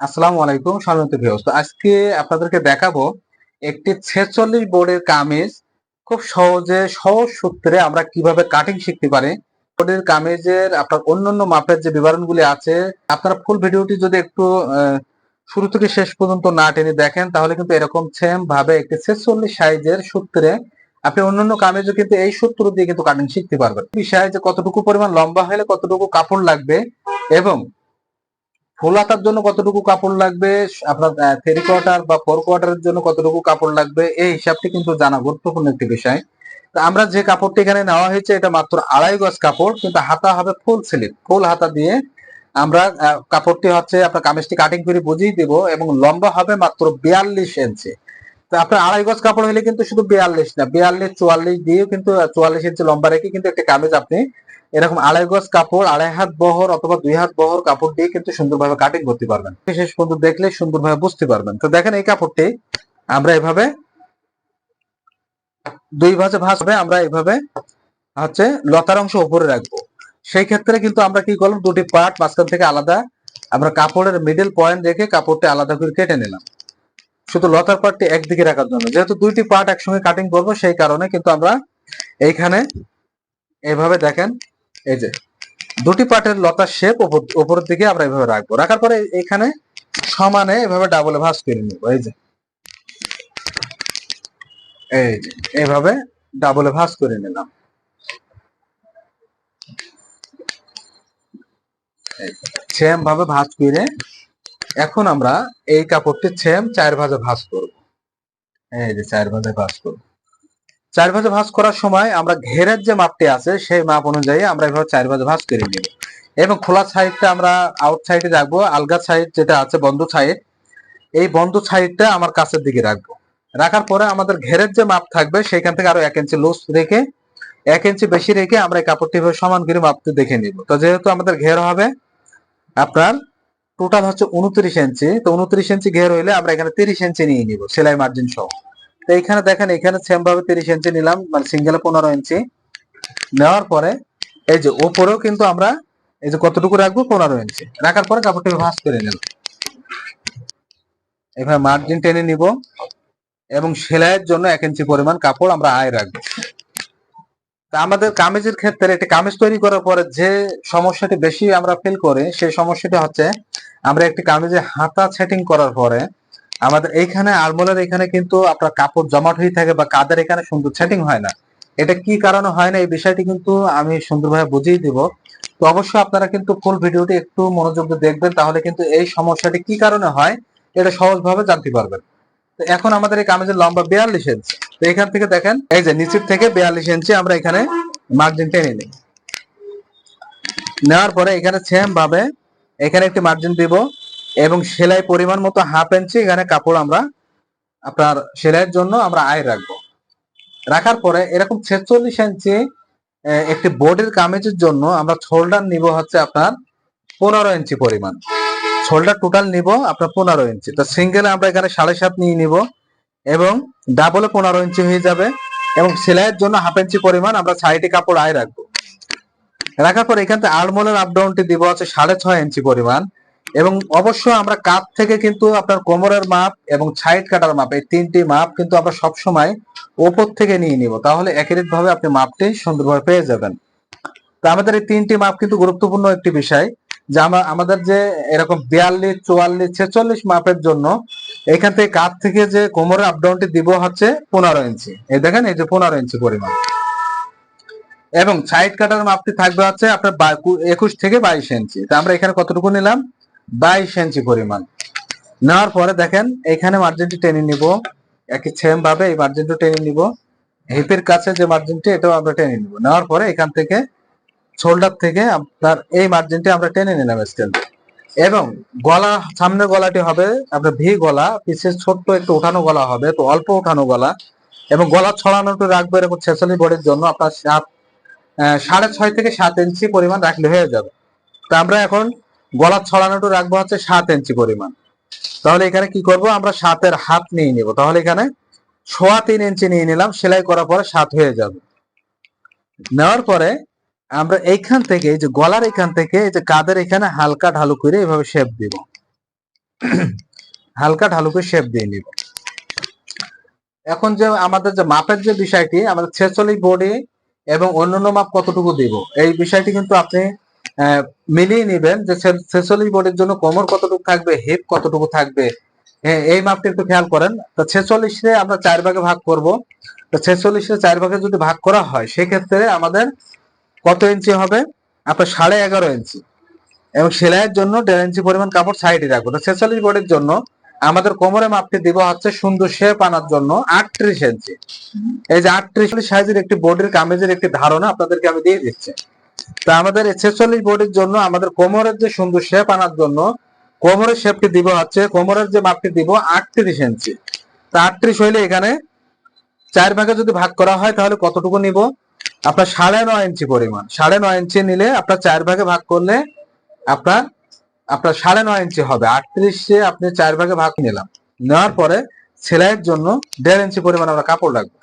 আসসালামু আলাইকুম সম্মানিত ভিউয়ার্স। তো আজকে আপনাদেরকে দেখাবো একটি ছেচল্লিশ বোর্ডের কামিজ। খুব সহজে, সহজ সূত্রে আমরা কীভাবে কাটিং শিখতে পারি। বোর্ডের কামিজের আপনার অন্যান্য মাপের যে বিবরণগুলি আছে, আপনারা ফুল ভিডিওটি যদি একটু শুরু থেকে শেষ পর্যন্ত না টেনে দেখেন, তাহলে কিন্তু এরকম সেম ভাবে একটি ছেচল্লিশ সাইজের সূত্রে আপনি অন্যান্য কামিজও কিন্তু এই সূত্র দিয়ে কিন্তু কাটিং শিখতে পারবেন। বিষয় যে কতটুকু পরিমাণ লম্বা হলে কতটুকু কাপড় লাগবে এবং ফুল হাতার জন্য কতটুকু কাপড় লাগবে? আপনার থ্রি কোয়ার্টার বা ফোর কোয়ার্টারের জন্য কতটুকু কাপড় লাগবে? এই হিসাবটি কিন্তু জানা গুরুত্বপূর্ণ একটি বিষয়। তো আমরা যে কাপড়টি এখানে নেওয়া হয়েছে, এটা মাত্র আড়াই গজ কাপড়, কিন্তু হাতা হবে ফুল স্লিপ ফুল হাতা দিয়ে আমরা কাপড়টি হচ্ছে আপনার কামিজটি কাটিং করে বুঝিয়ে দিব এবং লম্বা হবে মাত্র বিয়াল্লিশ ইঞ্চি তো আপনার আড়াই গজ কাপড় হলে কিন্তু শুধু বিয়াল্লিশ না, বিয়াল্লিশ, চুয়াল্লিশ দিয়েও কিন্তু, চুয়াল্লিশ ইঞ্চি লম্বা রেখে কিন্তু একটা কামিজ আপনি এরকম আড়াই গজ কাপড়, আড়াই হাত বহর অথবা দুই হাত বহর কাপড় দিয়ে কিন্তু সুন্দরভাবে কাটিং করতে পারবেন। শেষ পর্যন্ত দেখলে সুন্দরভাবে বুঝতে পারবেন। তো দেখেন এই কাপড়টি আমরা এভাবে দুই ভাঁজে ভাঁজ হবে আমরা এইভাবে হচ্ছে লতার অংশ উপরে রাখব। সেই ক্ষেত্রে কিন্তু আমরা কি করলাম, দুটি পার্ট মাঝখান থেকে আলাদা আমরা কাপড়ের মিডল পয়েন্ট রেখে কাপড়টি আলাদা করে কেটে নিলাম। শুধু লতার পার্টটি একদিকে রাখার জন্য। যেহেতু দুইটি পার্ট একসঙ্গে কাটিং করব, সেই কারণে কিন্তু আমরা এইখানে এভাবে দেখেন এই যে, দুটি পাটের লতার শেপ উপরের দিকে আমরা এভাবে রাখব। রাখার পরে এখানে সমানে এভাবে ডাবলে ভাঁজ করে নিব, এই যে। এই যে এইভাবে ডাবলে ভাঁজ করে নিলাম। সেম ভাবে ভাঁজ করে এখন আমরা এই কাপড়টি সেম চার ভাজে ভাঁজ করব। এই যে, চার ভাজে ভাঁজ করব। চার ভাজে ভাঁজ করার সময় আমরা ঘেরের যে মাপটি আছে, সেই মাপ অনুযায়ী আমরা এভাবে চার ভাজে ভাঁজ করে নিব। এবং খোলা সাইডটা আমরা আউট সাইডে রাখব, আলগা সাইড যেটা আছে, বন্ধ সাইড এই বন্ধ সাইডটা আমার কাছের দিকে রাখব। রাখার পরে আমাদের ঘেরের যে মাপ থাকবে, সেখান থেকে আরও এক ইঞ্চি লুজ রেখে, এক ইঞ্চি বেশি রেখে আমরা এই কাপড়টি সমান করে মাপতে দেখে নিব। তো যেহেতু আমাদের ঘের হবে, আপনার টোটাল হচ্ছে উনত্রিশ ইঞ্চি তো উনত্রিশ ইঞ্চি ঘের হইলে আমরা এখানে তিরিশ ইঞ্চি নিয়ে নিব, সেলাই মার্জিন সহ। তো এইখানে দেখেন, এখানে সেম ভাবে তিরিশ ইঞ্চি নিলাম মানে সিঙ্গেলে পনেরো ইঞ্চি নেওয়ার পরে, এই যে ওপরেও কিন্তু আমরা এই যে কতটুকু রাখব? পনেরো ইঞ্চি রাখার পরে কাপড়টি ভাঁজ করে নিলাম এভাবে মার্জিন টেনে নিব এবং সেলাইয়ের জন্য এক ইঞ্চি পরিমাণ কাপড় আমরা আয় রাখব। তা আমাদের কামিজের ক্ষেত্রে একটি কামিজ তৈরি করার পরে যে সমস্যাটি বেশি আমরা ফিল করি, সেই সমস্যাটি হচ্ছে আমরা একটি কামিজে হাতা সেটিং করার পরে আমাদের এখানে আলমোলার এখানে কিন্তু আপনার কাপড় জমাট হয়ে থাকে বা কাদের এখানে সুন্দর সেটিং হয় না। এটা কি কারণে হয় না? এই বিষয়টি কিন্তু আমি সুন্দরভাবে বুঝিয়ে দিব। তো অবশ্যই আপনারা কিন্তু ফুল ভিডিওটি একটু মনোযোগ দিয়ে দেখবেন, তাহলে কিন্তু এই সমস্যাটি কি কারণে হয় এটা সহজভাবে জানতে পারবেন। তো এখন আমাদের এই কামিজের লম্বা বিয়াল্লিশ ইঞ্চি তো এখান থেকে দেখেন, এই যে নিচের থেকে বিয়াল্লিশ ইঞ্চি আমরা এখানে মার্জিন টেনে নিই। নেওয়ার পরে এখানে সেম ভাবে এখানে একটি মার্জিন দিব। এবং সেলাই পরিমাণ মতো হাফ ইঞ্চি এখানে কাপড় আমরা আপনার সেলাইয়ের জন্য আমরা আয় রাখব। রাখার পরে এরকম ছেচল্লিশ ইঞ্চি একটি বোর্ডের কামিজের জন্য আমরা শোল্ডার নিব হচ্ছে আপনার পনেরো ইঞ্চি পরিমাণ। শোল্ডার টোটাল নিব আপনার পনেরো ইঞ্চি তো সিঙ্গেলে আমরা এখানে সাড়ে সাত নিয়ে নিব এবং ডাবলে পনেরো ইঞ্চি হয়ে যাবে এবং সেলাইয়ের জন্য হাফ ইঞ্চি পরিমাণ আমরা সাইডে কাপড় আয় রাখব। রাখার পর এখান থেকে আড়মোলের আপ ডাউনটি দিব হচ্ছে সাড়ে ছয় ইঞ্চি পরিমাণ। এবং অবশ্যই আমরা কাপ থেকে কিন্তু আপনার কোমরের মাপ এবং সাইড কাটার মাপ, এই তিনটি মাপ কিন্তু আমরা সব সময় ওপর থেকে নিয়ে নিব। তাহলে ভাবে আপনি মাপটি সুন্দরভাবে পেয়ে যাবেন। তো আমাদের এই তিনটি মাপ কিন্তু গুরুত্বপূর্ণ একটি বিষয়, যে আমরা আমাদের যে এরকম বিয়াল্লিশ, চুয়াল্লিশ, ছেচল্লিশ মাপের জন্য এখান থেকে কাপ থেকে যে কোমরের আপ ডাউনটি দিব হচ্ছে পনেরো ইঞ্চি। এই দেখেন, এই যে পনেরো ইঞ্চি পরিমাণ। এবং সাইড কাটার মাপটি থাকবে হচ্ছে আপনার একুশ থেকে বাইশ ইঞ্চি। তা আমরা এখানে কতটুকু নিলাম? বাইশ ইঞ্চি পরিমাণ। নেওয়ার পরে দেখেন, এখানে মার্জিনটি টেনে নিব। একই সেম ভাবে এই মার্জিনটা টেনে নিব। হিপের কাছে যে মার্জিনটি এটাও আমরা টেনে নিব। নেওয়ার পরে এখান থেকে শোল্ডার থেকে আপনার এই মার্জিনটি আমরা টেনে নিলাম স্কেল এবং গলা, সামনের গলাটি হবে আপনার ভি গলা, পিছের ছোট্ট একটু উঠানো গলা হবে তো অল্প উঠানো গলা। এবং গলা ছড়ানোটা রাখব এরকম ছেচল্লিশ বডির জন্য আপনার সাত সাড়ে ছয় থেকে সাত ইঞ্চি পরিমাণ রাখলে হয়ে যাবে। তো আমরা এখন গলা ছড়ানোটা রাখব হচ্ছে সাত ইঞ্চি পরিমাণ। তাহলে এখানে কি করব? আমরা সাতের হাত নিয়ে নিব। তাহলে এখানে সোয়া তিন ইঞ্চি নিয়ে নিলাম, সেলাই করার পরে সাত হয়ে যাবে। নেওয়ার পরে আমরা এইখান থেকে, এই যে গলার এখান থেকে, এই যে কাদের এখানে হালকা ঢালু করে এভাবে শেপ দিব। হালকা ঢালু করে শেপ দিয়ে নিব। এখন যে আমাদের যে মাপের যে বিষয়টি, আমাদের ছেচল্লিশ বডি এবং অন্যান্য মাপ কতটুকু দিব? এই বিষয়টি কিন্তু আপনি মিলিয়ে নেবেন যে ছেচল্লিশ বডির জন্য কোমর কতটুকু থাকবে হিপ কতটুকু থাকবে। হ্যাঁ, এই মাপটা একটু খেয়াল করেন। তো ছেচল্লিশে আমরা চার ভাগে ভাগ করব। তো ছেচল্লিশে চার ভাগে যদি ভাগ করা হয় সেক্ষেত্রে আমাদের কত ইঞ্চি হবে? আপনার সাড়ে এগারো ইঞ্চি এবং সেলাইয়ের জন্য দেড় ইঞ্চি পরিমাণ কাপড় সাইডে রাখব। তো ছেচল্লিশ বডির জন্য আমাদের কোমরে মাপটি দিব হচ্ছে সুন্দর শেপ আনার জন্য আটত্রিশ ইঞ্চি এই যে আটত্রিশ সাইজের একটি বোর্ডের কামিজের একটি ধারণা আপনাদেরকে আমি দিয়ে দিচ্ছি। তা আমাদের ছেচল্লিশ বডির জন্য আমাদের কোমরের যে সুন্দর শেপ আনার জন্য কোমরের শেপটি দিব হচ্ছে, কোমরের যে মাপটি দিব আটত্রিশ ইঞ্চি। তা আটত্রিশ হইলে এখানে চার ভাগে যদি ভাগ করা হয় তাহলে কতটুকু নিব? আপনার সাড়ে নয় ইঞ্চি পরিমাণ। সাড়ে নয় ইঞ্চি নিলে আপনার চার ভাগে ভাগ করলে আপনার আপনার সাড়ে নয় ইঞ্চি হবে। আটত্রিশে আপনি চার ভাগে ভাগ নিলাম। নেওয়ার পরে সেলাইয়ের জন্য দেড় ইঞ্চি পরিমাণ আমরা কাপড় রাখব।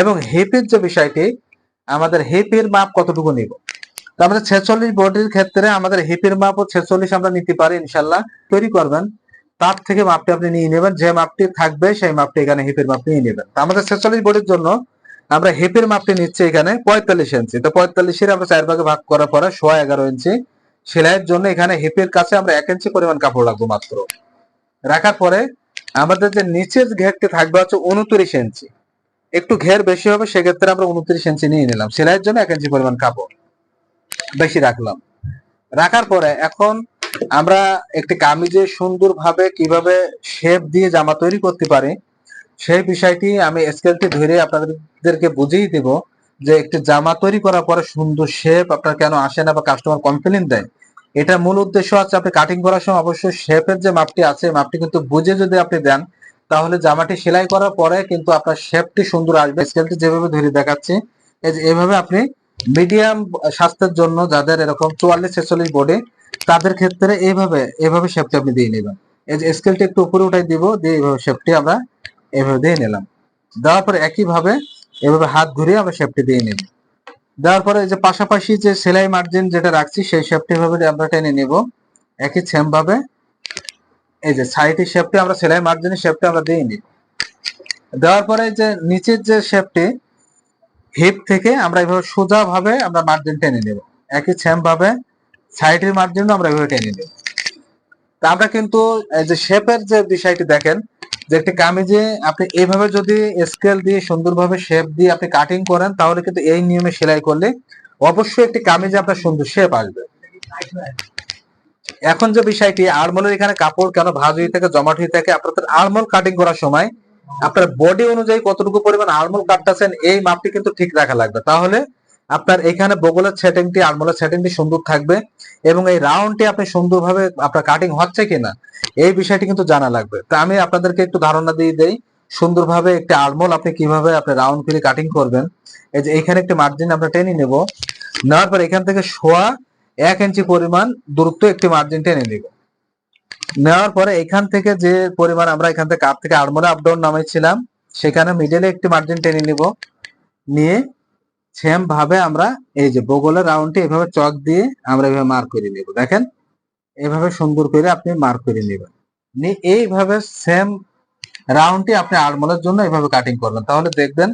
এবং হিপের যে বিষয়টি, আমাদের হিপের মাপ কতটুকু নিব? তো আমাদের ছেচল্লিশ বডির ক্ষেত্রে আমাদের হিপের মাপ ও ছেচল্লিশ আমরা নিতে পারি, ইনশাল্লাহ। তৈরি করবেন। তার থেকে মাপটি আপনি নিয়ে নেবেন। যে মাপটি থাকবে, সেই মাপটি এখানে হিপের মাপ নিয়ে নেবেন। আমাদের ছেচল্লিশ বডির জন্য আমরা হিপের মাপটি নিচ্ছি এখানে পঁয়তাল্লিশ ইঞ্চি। তো পঁয়তাল্লিশের আমরা চার ভাগে ভাগ করার পরে সোয়া এগারো ইঞ্চি সেলাইয়ের জন্য এখানে হিপের কাছে আমরা এক ইঞ্চি পরিমাণ কাপড় রাখব মাত্র। রাখার পরে আমাদের যে নিচের ঘেরটি থাকবে হচ্ছে উনত্রিশ ইঞ্চি। একটু ঘের বেশি হবে, সেক্ষেত্রে আমরা উনত্রিশ ইঞ্চি নিয়ে নিলাম। সেলাইয়ের জন্য এক ইঞ্চি পরিমাণ কাপড়। বেশি রাখলাম। রাখার পরে এখন আমরা একটি কামিজে সুন্দরভাবে কীভাবে শেপ দিয়ে জামা তৈরি করতে পারি, সেই বিষয়টি আমি স্কেলটি ধরে আপনাদেরকে বুঝিয়ে দেব যে একটি জামা তৈরি করার পরে সুন্দর শেপ আপনার কেন আসে না বা কাস্টমার কমপ্লেন দেয়। এটা মূল উদ্দেশ্য আছে আপনি কাটিং করার সময় অবশ্যই শেপের যে মাপটি আছে, মাপটি কিন্তু বুঝে যদি আপনি দেন, তাহলে জামাটি সেলাই করার পরে কিন্তু আপনার শেপটি সুন্দর আসবে। স্কেলটি যেভাবে ধরে দেখাচ্ছি এভাবে আপনি মিডিয়াম স্বাস্থ্যের জন্য যাদের এরকম চুয়াল্লিশ ছেচল্লিশ বডি তাদের ক্ষেত্রে এইভাবে এইভাবে শেপটি আপনি দিয়ে নেবেন। এই যে স্কেলটি একটু উপরে উঠাই দিব, দিয়ে এইভাবে শেপটি আমরা এভাবে দিয়ে নিলাম। দেওয়ার পরে একইভাবে এভাবে হাত ঘুরিয়ে আমরা শেপটি দিয়ে নিব। দেওয়ার পরে যে পাশাপাশি যে সেলাই মার্জিন যেটা রাখছি, সেই শেপটি ভাবে আমরা টেনে নেব, একই সেম ভাবে এই যে সাইডের শেপটি আমরা সেলাই মার্জিনের শেপটি আমরা দিয়ে নিই দেওয়ার পরে যে নিচের যে শেপটি হিপ থেকে আমরা এইভাবে সোজা ভাবে আমরা মার্জিন টেনে নেব। একই সেম ভাবে সাইডের মার্জিন আমরা এইভাবে টেনে নেব। তা আমরা কিন্তু এই যে শেপের যে বিষয়টি দেখেন, যে একটি কামিজে আপনি এইভাবে যদি স্কেল দিয়ে সুন্দরভাবে শেপ দিয়ে আপনি কাটিং করেন, তাহলে কিন্তু এই নিয়মে সেলাই করলে অবশ্যই একটি কামিজে আপনার সুন্দর শেপ আসবে। এখন যে বিষয়টি আড়মোলের এখানে কাপড় কেন ভাঁজ হয়ে থাকে, জমাট হয়ে থাকে, আপনাদের আড়মোল কাটিং করার সময় আপনার বডি অনুযায়ী কতটুকু পরিমাণ আড়মোল কাটতেছেন, এই মাপটি কিন্তু ঠিক রাখা লাগবে। তাহলে আপনার এখানে বগলের সেটিংটি আড়মোলের সেটিংটি সুন্দর থাকবে এবং এই রাউন্ডটি আপনি সুন্দরভাবে আপনার কাটিং হচ্ছে কিনা, এই বিষয়টি কিন্তু জানা লাগবে। তা আমি আপনাদেরকে একটু ধারণা দিয়ে দেই, সুন্দরভাবে একটি আলমোল আপনি কীভাবে আপনি রাউন্ড ফিরে কাটিং করবেন। এই যে এখানে একটি মার্জিন আমরা টেনে নেব, নেওয়ার পর এখান থেকে শোয়া এক ইঞ্চি পরিমাণ দূরত্ব একটি মার্জিন টেনে নেব। নেওয়ার পরে এখান থেকে যে পরিমাণ আমরা এখান থেকে কাপ থেকে আড়মোলে আপ ডাউন নামাইছিলাম, সেখানে মিডলে একটি মার্জিন টেনে নিব। নিয়ে সেম ভাবে আমরা এই যে বগলের রাউন্ডটি এভাবে চক দিয়ে আমরা এভাবে মার্ক করে নেব। দেখেন, এভাবে সুন্দর করে আপনি মার্ক করে নেবেন। নিয়ে এইভাবে সেম রাউন্ডটি আপনি আড়মোলের জন্য এভাবে কাটিং করবেন। তাহলে দেখবেন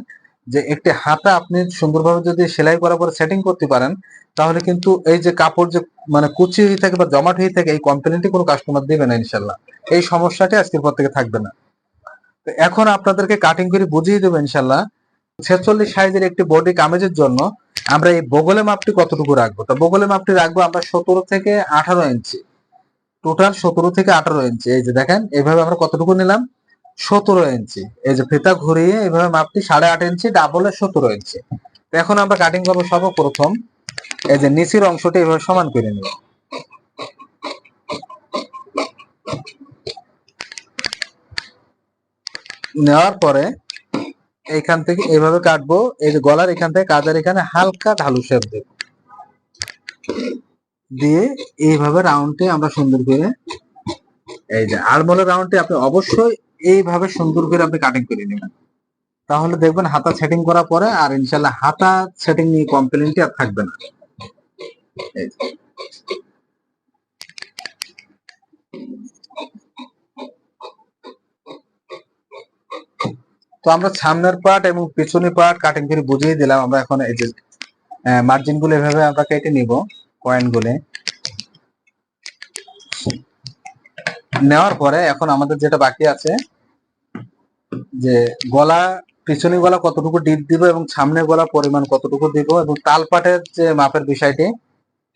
যে একটি হাতা আপনি সুন্দরভাবে যদি সেলাই করার পরে সেটিং করতে পারেন, তাহলে কিন্তু এই যে কাপড় যে মানে কুচি হয়ে থাকে বা জমাট হয়ে থাকে, এই কমপ্লেনটি কোনো কাস্টমার দিবে না ইনশাল্লাহ। এই সমস্যাটি আজকের পর থেকে থাকবে না। এখন আপনাদেরকে কাটিং করে বুঝিয়ে দেবো ইনশাল্লাহ, ছেচল্লিশ সাইজের একটি বডি কামেজের জন্য আমরা এই বগলে মাপটি কতটুকু রাখব? তা বগলে মাপটি রাখব আমরা সতেরো থেকে আঠারো ইঞ্চি টোটাল সতেরো থেকে আঠারো ইঞ্চি এই যে দেখেন এইভাবে আমরা কতটুকু নিলাম? সতেরো ইঞ্চি। এই যে ফিতা ঘুরিয়ে এইভাবে মাপটি সাড়ে আট ইঞ্চি ডাবলে সতেরো ইঞ্চি। এখন আমরা কাটিং করব সর্বপ্রথম। এই যে নিচের অংশটি এইভাবে সমান করে নিব। নেওয়ার পরে এইখান থেকে এভাবে কাটবো। এই যে গলার এখান থেকে কাজের এখানে হালকা ঢালু শেপ দেব। দিয়ে এইভাবে রাউন্ডটি আমরা সুন্দর করে, এই যে আলমোলের রাউন্ডটি আপনি অবশ্যই এইভাবে সুন্দর করে আপনি কাটিং করে নেবেন। তাহলে দেখবেন হাতা সেটিং করার পরে আর ইনশাল্লাহ হাতা সেটিং নিয়ে কমপ্লেনটি আর থাকবে না। তো আমরা সামনের পার্ট এবং পিছনে পার্ট কাটিং করে বুঝিয়ে দিলাম। আমরা এখন এই যে মার্জিনগুলো এভাবে আমরা কেটে নিব কয়েনগুলো। নেওয়ার পরে এখন আমাদের যেটা বাকি আছে, যে গলা পিছনে গলা কতটুকু ডিপ দিব এবং সামনে গলা পরিমাণ কতটুকু দিব এবং তালপাটের যে মাপের বিষয়টি,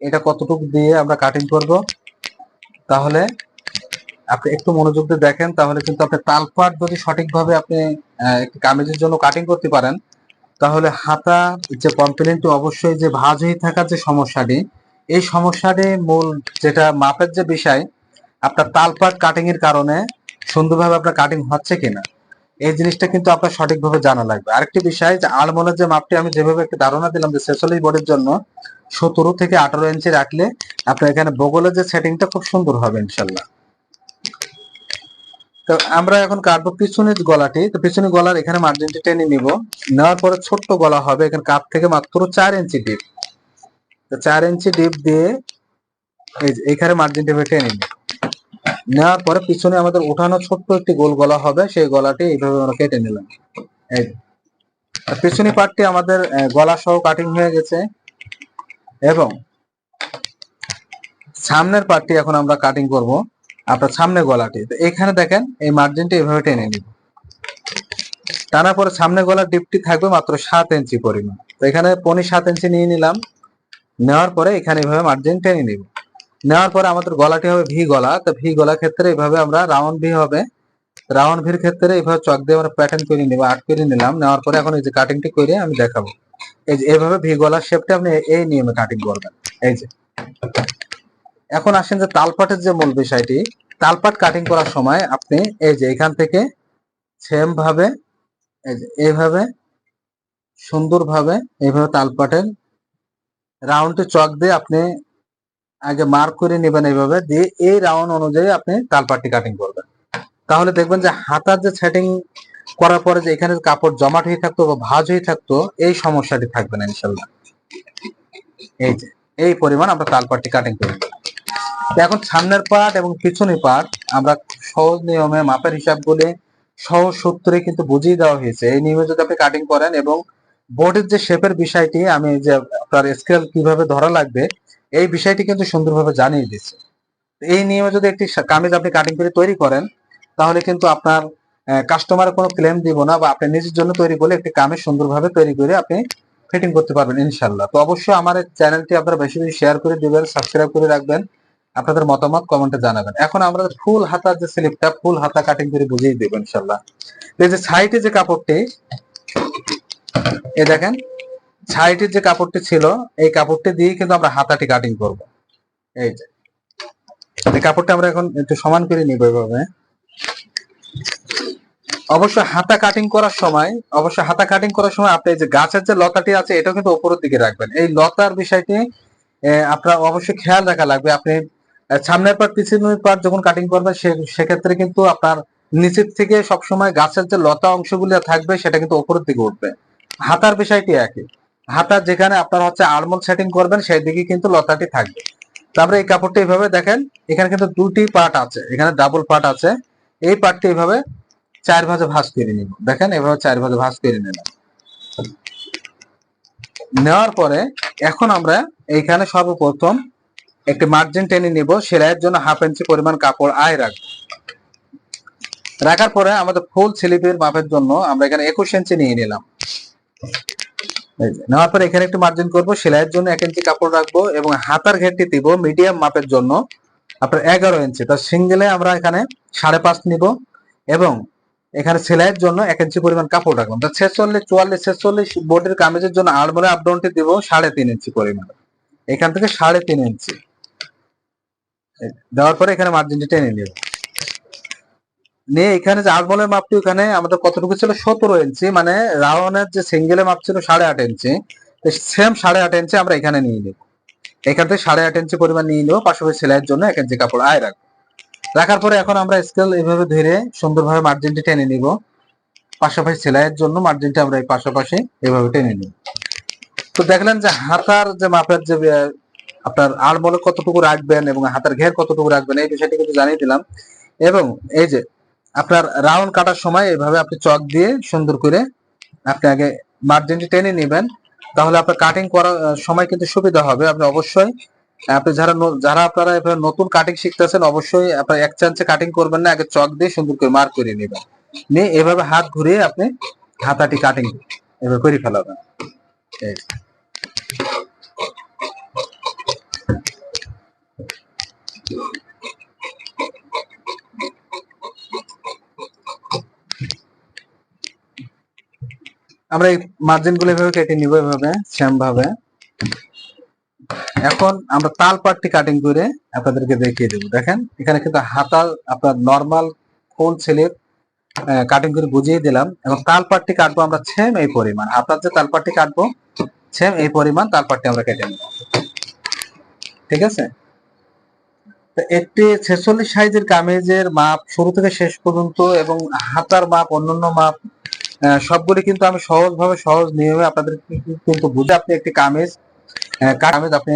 এটা কতটুকু দিয়ে আমরা কাটিং করব, তাহলে আপনি একটু মনোযোগ দিয়ে দেখেন, তাহলে কিন্তু আপনি তালপাট যদি সঠিকভাবে আপনি একটি কামিজের জন্য কাটিং করতে পারেন, তাহলে হাতা, যে কমপ্লেনটি অবশ্যই যে ভাঁজ হয়ে থাকার যে সমস্যাটি, এই সমস্যাটি মূল যেটা মাপের যে বিষয় আপনার তালপাট কাটিং এর কারণে সুন্দরভাবে আপনার কাটিং হচ্ছে কিনা, এই জিনিসটা কিন্তু আপনার সঠিকভাবে জানা লাগবে। আরেকটি বিষয় যে আলমোলের যে মাপটি, আমি যেভাবে একটা ধারণা দিলাম যে ছেচল্লিশ বডির জন্য সতেরো থেকে আঠারো ইঞ্চি রাখলে আপনার এখানে বগলের যে সেটিংটা খুব সুন্দর হবে ইনশাল্লাহ। তো আমরা এখন কাটবো পিছনের গলাটি। তো পিছনের গলার এখানে মার্জিনটি টেনে নিব। নেওয়ার পরে ছোট্ট গলা হবে, এখানে কাপ থেকে মাত্র চার ইঞ্চি ডিপ তো চার ইঞ্চি ডিপ দিয়ে এখানে মার্জিনটি টেনে নিব। নেওয়ার পরে পিছনে আমাদের উঠানো ছোট্ট একটি গোল গলা হবে, সেই গলাটি এইভাবে আমরা কেটে নিলাম। আর পিছনি পার্টটি আমাদের গলা সহ কাটিং হয়ে গেছে। এবং সামনের পার্টটি এখন আমরা কাটিং করব, আপনার সামনে গলাটি। তো এখানে দেখেন, এই মার্জিনটি এভাবে টেনে নিব। টানার পরে সামনে গলার ডিপটি থাকবে মাত্র সাত ইঞ্চি পরিমাণ। তো এখানে পনি সাত ইঞ্চি নিয়ে নিলাম। নেওয়ার পরে এখানে এভাবে মার্জিন টেনে নিব। নেওয়ার পরে আমাদের গলাটি হবে ভি গলা। তো ভি গলা ক্ষেত্রে এইভাবে আমরা রাউন্ড ভি হবে। রাউন্ড ভির ক্ষেত্রে এইভাবে চক দিয়ে আমরা প্যাটার্ন করে নিব, আর্ট করে নিলাম। নেওয়ার পরে এখন এই যে কাটিংটি করে আমি দেখাবো। এই যে এইভাবে ভি গলার শেপটা আপনি এই নিয়মে কাটিং করবেন। এই যে। এখন আসেন যে তালপাটের যে মূল বিষয়টি, তালপাট কাটিং করার সময় আপনি এই যে এখান থেকে সেম ভাবে, এই যে এইভাবে সুন্দরভাবে এইভাবে তালপাটের রাউন্ডটি চক দিয়ে আপনি আগে মার্ক করে নেবেন এইভাবে, দিয়ে এই রাউন্ড অনুযায়ী আপনি তালপাটটি কাটিং করবেন। তাহলে দেখবেন যে হাতার যে সেটিং করার পরে যে এখানে কাপড় জমাট হয়ে থাকতো বা ভাঁজ হয়ে থাকতো, এই সমস্যাটি থাকবে না ইনশাল্লাহ এই যে, এই পরিমাণ আমরা তালপাটটি কাটিং করে নেব। তো এখন সামনের পার্ট এবং পিছনের পার্ট আমরা সহজ নিয়মে মাপের হিসাব বলে সহজ সূত্রে কিন্তু বুঝিয়ে দেওয়া হয়েছে। এই নিয়মে যদি আপনি কাটিং করেন এবং বোর্ডের যে শেপের বিষয়টি, আমি যে আপনার স্কেল কীভাবে ধরা লাগবে এই বিষয়টি কিন্তু সুন্দরভাবে জানিয়ে দিচ্ছে এই নিয়মে যদি একটি কামিজ আপনি কাটিং করে তৈরি করেন, তাহলে কিন্তু আপনার কাস্টমার কোনো ক্লেম দিব না বা আপনি নিজের জন্য তৈরি করলে একটি কামিজ সুন্দরভাবে তৈরি করে আপনি ফিটিং করতে পারবেন ইনশাল্লাহ তো অবশ্যই আমার চ্যানেলটি আপনারা বেশি বেশি শেয়ার করে দিবেন সাবস্ক্রাইব করে রাখবেন, আপনাদের মতামত কমেন্টে জানাবেন। এখন আমরা ফুল হাতার যে স্লিপটা ফুল হাতা কাটিং করে বুঝিয়ে দেবো ইনশাল্লাহ এই যে সাইডে যে কাপড়টি, এই দেখেন সাইডের যে কাপড়টি ছিল, এই কাপড়টি দিয়ে কিন্তু আমরা হাতাটি কাটিং করব। এই যে। এই কাপড়টা আমরা এখন একটু সমান করে নিব এভাবে। অবশ্য হাতা কাটিং করার সময়, অবশ্য হাতা কাটিং করার সময় আপনি যে গাছের যে লতাটি আছে, এটাও কিন্তু উপরের দিকে রাখবেন। এই লতার বিষয়টি আপনার অবশ্যই খেয়াল রাখা লাগবে। আপনি সামনের পার্ট পিছনের পার্ট যখন কাটিং করবেন সেক্ষেত্রে কিন্তু আপনার নিচের থেকে সবসময় গাছের যে লতা অংশগুলো থাকবে, সেটা কিন্তু উপরের দিকে উঠবে। হাতার বিষয়টি একই। হাতার যেখানে আপনার হচ্ছে আলমোল সেটিং করবেন সেই দিকে কিন্তু লতাটি থাকবে। তারপরে এই কাপড়টি এইভাবে দেখেন, এখানে কিন্তু দুটি পার্ট আছে, এখানে ডাবল পার্ট আছে। এই পার্টটি এইভাবে চার ভাজে ভাঁজ করে নিব। দেখেন, এভাবে চার ভাজে ভাঁজ করে নিলাম। নেওয়ার পরে এখন আমরা এইখানে সর্বপ্রথম একটি মার্জিন টেনে নিব, সেলাইয়ের জন্য হাফ ইঞ্চি পরিমাণ কাপড় আয় রাখব। রাখার পরে আমাদের ফুল স্লিপের মাপের জন্য আমরা এখানে একুশ ইঞ্চি নিয়ে নিলাম। নেওয়ার পরে এখানে একটু মার্জিন করব, সেলাইয়ের জন্য এক ইঞ্চি কাপড় রাখব এবং হাতার ঘেরটি দিব মিডিয়াম মাপের জন্য। আপনার এগারো ইঞ্চি তার সিঙ্গেলে আমরা এখানে সাড়ে পাঁচ নিব এবং এখানে সেলাইয়ের জন্য এক ইঞ্চি পরিমাণ কাপড় রাখলাম তা ছেচল্লিশ, চুয়াল্লিশ, ছেচল্লিশ, বোর্ডের কামিজের জন্য আলমোড়ে আপডাউনটি দিব সাড়ে তিন ইঞ্চি পরিমাণ। এখান থেকে সাড়ে তিন ইঞ্চি দেওয়ার পরে এখানে মার্জিনটি টেনে নিব। নিয়ে এখানে যে আলমোলের মাপটি ওখানে আমাদের কতটুকু ছিল? সতেরো ইঞ্চি মানে রাউনের যে সিঙ্গেলের মাপ ছিল সাড়ে আট ইঞ্চি সেম সাড়ে আট ইঞ্চি আমরা এখানে নিয়ে নিব। এখান থেকে সাড়ে আট ইঞ্চি পরিমাণ নিয়ে নিব পাশাপাশি সেলাইয়ের জন্য এক ইঞ্চি কাপড় আয় রাখব। রাখার পরে এখন আমরা স্কেল এভাবে ধরে সুন্দরভাবে মার্জিনটি টেনে নিব। পাশাপাশি সেলাইয়ের জন্য মার্জিনটা আমরা এই পাশাপাশি এভাবে টেনে নিব। তো দেখলেন যে হাতার যে মাপের যে আপনার আলমোলে কতটুকু রাখবেন এবং হাতার ঘের কতটুকু রাখবেন এই বিষয়টি কিন্তু জানিয়ে দিলাম। এবং এই যে আপনার রাউন্ড কাটার সময় এভাবে আপনি চক দিয়ে সুন্দর করে আপনি আগে মার্জিনটি টেনে নেবেন। তাহলে আপনার কাটিং করার সময় কিন্তু সুবিধা হবে। আপনি অবশ্যই, আপনি যারা যারা আপনারা এভাবে নতুন কাটিং শিখতেছেন, অবশ্যই আপনার এক চান্সে কাটিং করবেন না, আগে চক দিয়ে সুন্দর করে মার্ক করে নেবেন। নিয়ে এভাবে হাত ঘুরিয়ে আপনি হাতাটি কাটিং এভাবে করে ফেলাবেন। আমরা এই মার্জিনগুলো এভাবে কেটে নিব এভাবে সেম ভাবে। এখন আমরা তাল পাটটি কাটিং করে আপনাদেরকে দেখিয়ে দেবো। দেখেন, এখানে কিন্তু হাতাল আপনার নর্মাল ফুল ছেলের কাটিং করে বুঝিয়ে দিলাম। এবং তাল পাটটি কাটবো আমরা সেম এই পরিমাণ। হাতার যে তাল পাটটি কাটবো সেম এই পরিমাণ তাল পাটটি আমরা কেটে নেব। ঠিক আছে? একটি ছেচল্লিশ সাইজের কামিজের মাপ শুরু থেকে শেষ পর্যন্ত এবং হাতার মাপ, অন্যান্য মাপ সবগুলি কিন্তু আমি সহজভাবে, সহজ নিয়মে আপনাদের কিন্তু বুঝে আপনি একটি কামিজ কামেজ আপনি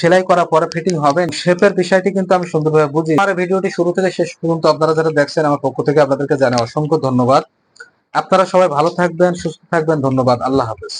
সেলাই করার পরে ফিটিং হবে শেপের বিষয়টি কিন্তু আমি সুন্দরভাবে বুঝি। আমার ভিডিওটি শুরু থেকে শেষ পর্যন্ত আপনারা যারা দেখছেন আমার পক্ষ থেকে আপনাদেরকে জানাই অসংখ্য ধন্যবাদ। আপনারা সবাই ভালো থাকবেন, সুস্থ থাকবেন, ধন্যবাদ। আল্লাহ হাফেজ।